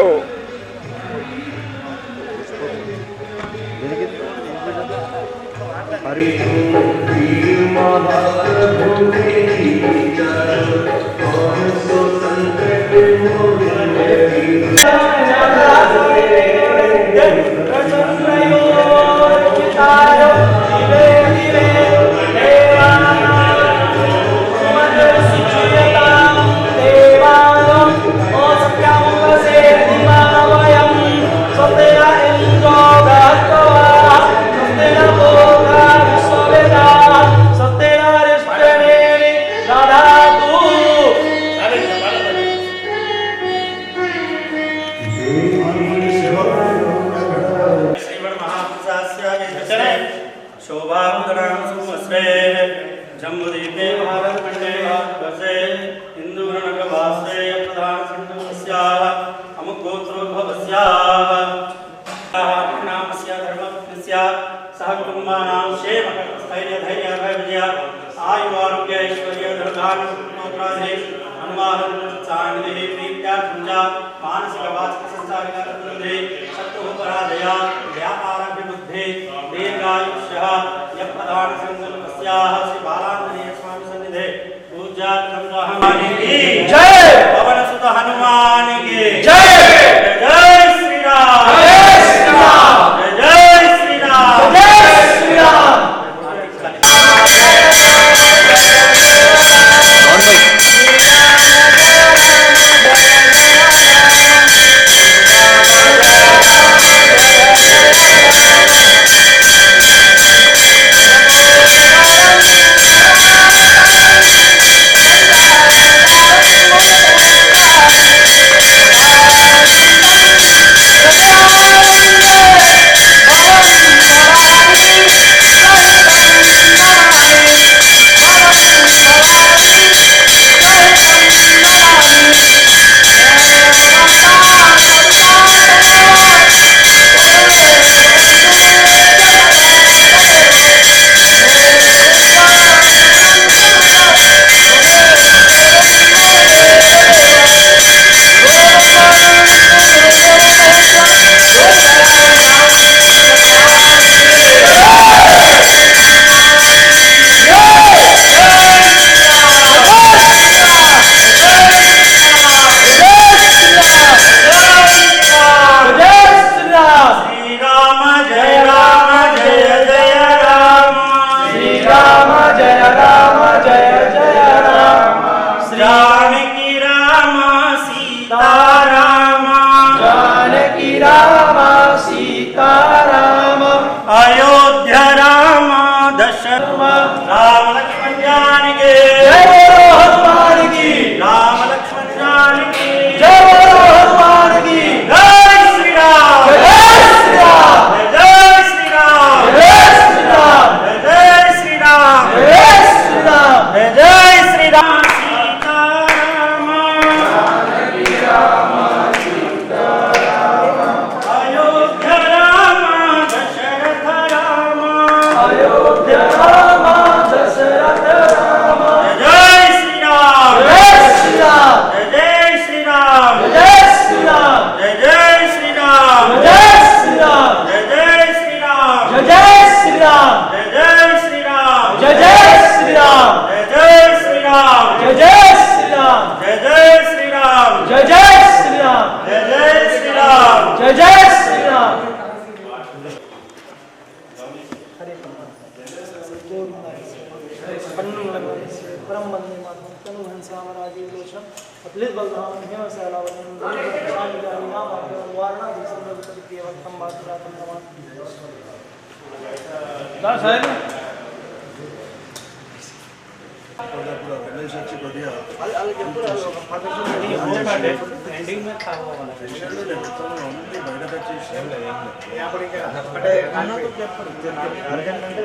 Oh. शोभामुदरां सुमस्रे जम्बुदीपे भारतखण्डे भारतवर्षे हिन्दूरणकवास्रे प्रधानखण्डस्याः अमुगोत्रोद्भवस्याः नामस्य धर्मस्य सह कुटुम्बानां क्षेमस्थैर्यधैर्यभयविजय आयुवारोग्य ऐश्वर्य दृढानोत्राधे अनुवाहन सान्निधि प्रीत्या संजा मानसिक वाचक संसारिक रत्नधे शत्रुः पराजया, व्यापार बुद्धे दीर्घायुष्यः यः प्रधानसङ्कल्पस्याः श्रीबालाञ्जनेयस्वामिसन्निधे पूज्यार्थं हनुमानि जय पवनसुत हनुमानि అంటే అన్నతో చెప్పండి అర్జెంట్ అంటే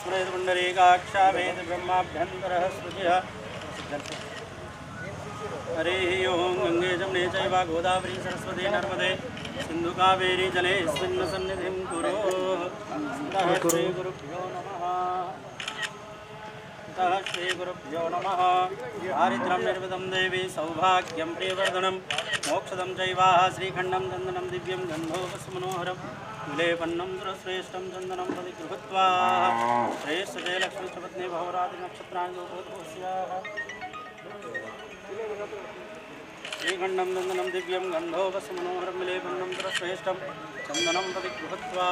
स्मृत पुंडरीकाक्षा वेद ओं गंगे जमुने चैव गोदावरी सरस्वती नर्मदे सिन्धु कावेरी जले स्मिन् सन्निधिं कुरु। श्रीगुरुभ्यो नमः अतः श्रीगुरुभ्यो देवी सौभाग्यं प्रियवर्धनं मोक्षदं चैवाः श्रीखण्डं चन्दनं दिव्यं लेपन्नम्रश्रेष्ठं चन्दनं प्रतिगृहत्वा श्रेष्ठजयलक्ष्मीश्रपत्नी भवरादिनक्षत्राणि लोकोद्भवस्याः श्रीगण्डं नन्दनं दिव्यं गन्धोपसमनोहरं लेपन्नम्रश्रेष्ठं चन्दनं प्रतिगृहत्वा।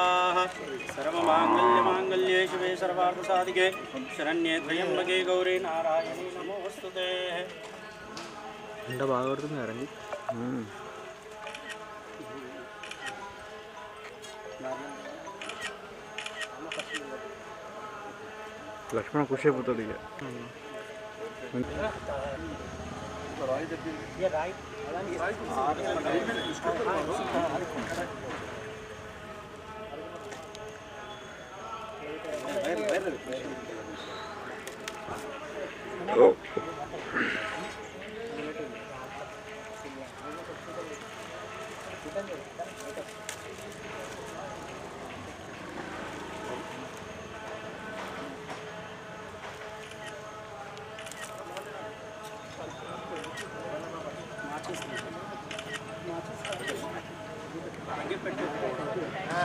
सर्वमाङ्गल्यमाङ्गल्ये शिवे सर्वार्थसाधिके शरण्ये त्र्यम्बके गौरे नारायणे नमोऽस्तु ते। खंडा भागवत में लक्ष्मण कुछ ही बता दीजिए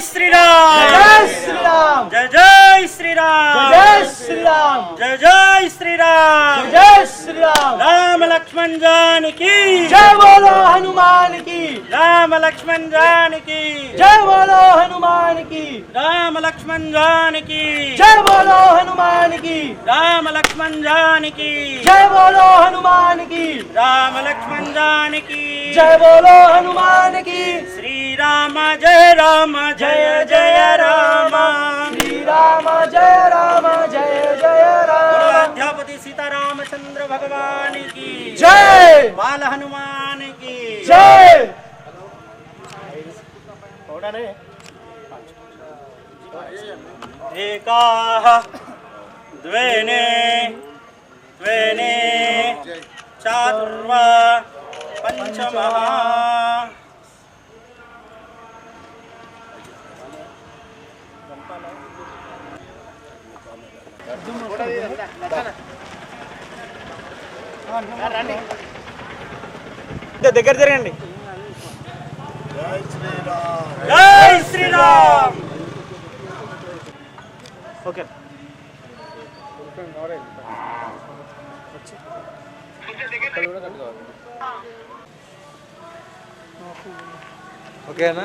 శ్రీరామ్ జై శ్రీరామ్ జై జై శ్రీరామ్ జై శ్రీరామ్ జై జై శ్రీరామ్ జై శ్రీరామ్ రామ లక్ష్మణ్ జానికి జై బోలో హనుమాన్కి రామ లక్ష్మణ్ జానికి జై బోలో హనుమాన్కి రామ లక్ష్మణ్ జానికి జై బోలో హనుమాన్ రామ లక్ష్మణ్ జానికి జై బోలో హనుమాన్ రామ లక్ష్మణ్ జానికి జై బోలో హనుమాన్ శ్రీ राम जय राम जय जय राम। श्री राम जय राम जय जय राम। अध्यापति सीता रामचंद्र भगवान की। जय। बाल हनुमान की। जय। एकाः द्वेने द्वेने चातुर्वा पञ्चमः దగ్గర జరగండి శ్రీరామ్! ఓకే. ఓకేనా?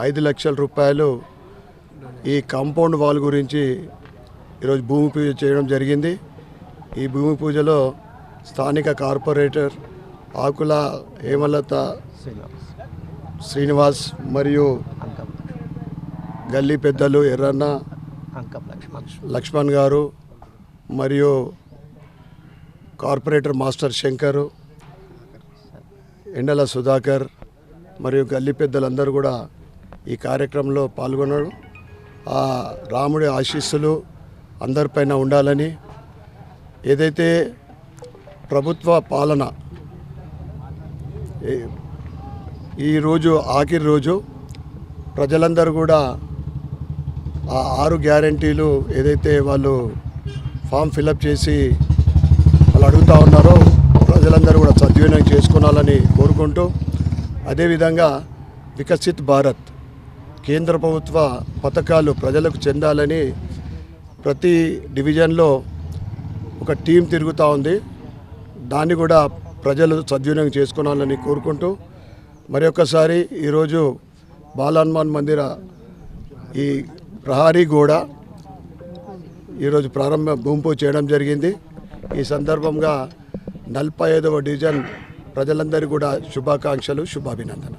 ఐదు లక్షల రూపాయలు ఈ కాంపౌండ్ వాల్ గురించి ఈరోజు భూమి పూజ చేయడం జరిగింది. ఈ భూమి పూజలో స్థానిక కార్పొరేటర్ ఆకుల హేమలత శ్రీనివాస్ మరియు గల్లీ పెద్దలు ఎర్రన్న లక్ష్మణ్ గారు మరియు కార్పొరేటర్ మాస్టర్ శంకరు ఎండల సుధాకర్ మరియు గల్లీ పెద్దలందరూ కూడా ఈ కార్యక్రమంలో పాల్గొన్నారు ఆ రాముడి ఆశీస్సులు అందరిపైన ఉండాలని ఏదైతే ప్రభుత్వ పాలన ఈరోజు ఆఖరి రోజు ప్రజలందరూ కూడా ఆ ఆరు గ్యారంటీలు ఏదైతే వాళ్ళు ఫామ్ ఫిలప్ చేసి వాళ్ళు అడుగుతూ ఉన్నారో ప్రజలందరూ కూడా సద్వినియోగం చేసుకోవాలని కోరుకుంటూ అదేవిధంగా వికసిత్ భారత్ కేంద్ర ప్రభుత్వ పథకాలు ప్రజలకు చెందాలని ప్రతి డివిజన్లో ఒక టీం తిరుగుతూ ఉంది. దాన్ని కూడా ప్రజలు సద్వినియోగం చేసుకోవాలని కోరుకుంటూ మరి ఒక్కసారి ఈరోజు బాలహనుమాన్ మందిర ఈ ప్రహారీ గోడ ఈరోజు ప్రారంభ గుంపు చేయడం జరిగింది. ఈ సందర్భంగా నలభై ఐదవ డివిజన్ ప్రజలందరికీ కూడా శుభాకాంక్షలు శుభాభినందన